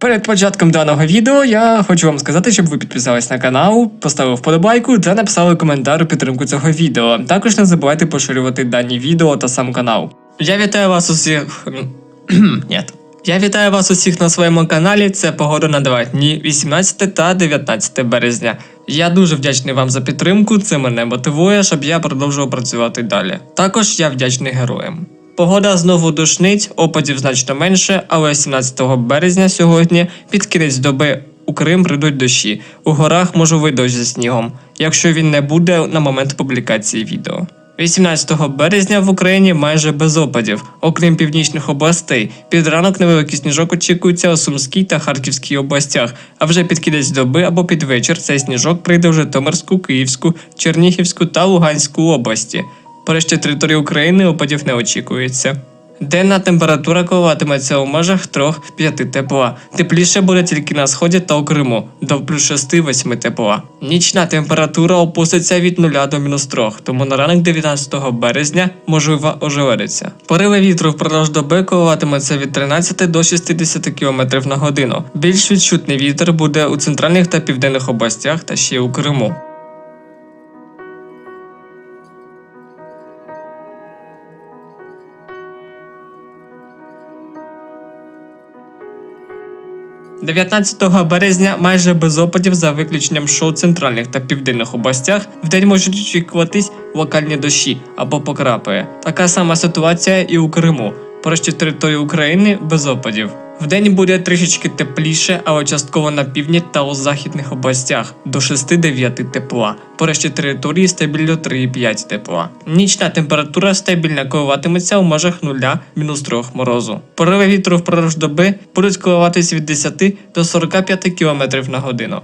Перед початком даного відео я хочу вам сказати, щоб ви підписались на канал, поставили вподобайку та написали коментар у підтримку цього відео. Також не забувайте поширювати дані відео та сам канал. Я вітаю вас усіх. Ні. Я вітаю вас усіх на своєму каналі. Це погода на два дні, 18 та 19 березня. Я дуже вдячний вам за підтримку. Це мене мотивує, щоб я продовжував працювати далі. Також я вдячний героям. Погода знову душнить, опадів значно менше, але 17 березня сьогодні під кінець доби у Крим прийдуть дощі. У горах можливий дощ зі снігом, якщо він не буде на момент публікації відео. 18 березня в Україні майже без опадів, окрім північних областей. Під ранок невеликий сніжок очікується у Сумській та Харківській областях, а вже під кінець доби або під вечір цей сніжок прийде в Житомирську, Київську, Чернігівську та Луганську області. По решті території України опадів не очікується. Денна температура коливатиметься у межах 3-5 тепла. Тепліше буде тільки на сході та у Криму до плюс 6-8 тепла. Нічна температура опуститься від 0 до мінус 3, тому на ранок 19 березня можлива ожеледиця. Пориви вітру впродовж доби коливатиметься від 13 до 60 км на годину. Більш відчутний вітер буде у центральних та південних областях та ще у Криму. – 19 березня майже без опадів за виключенням шоу центральних та південних областях в день можуть очікуватись локальні дощі або покрапає. Така сама ситуація і у Криму. про що території України без опадів. Вдень буде трішечки тепліше, але частково на півдні та у західних областях до 6-9 тепла. По решті території стабільно 3,5 тепла. Нічна температура стабільно коливатиметься у межах 0-3 морозу. Пориви вітру впродовж доби будуть коливатись від 10 до 45 км на годину.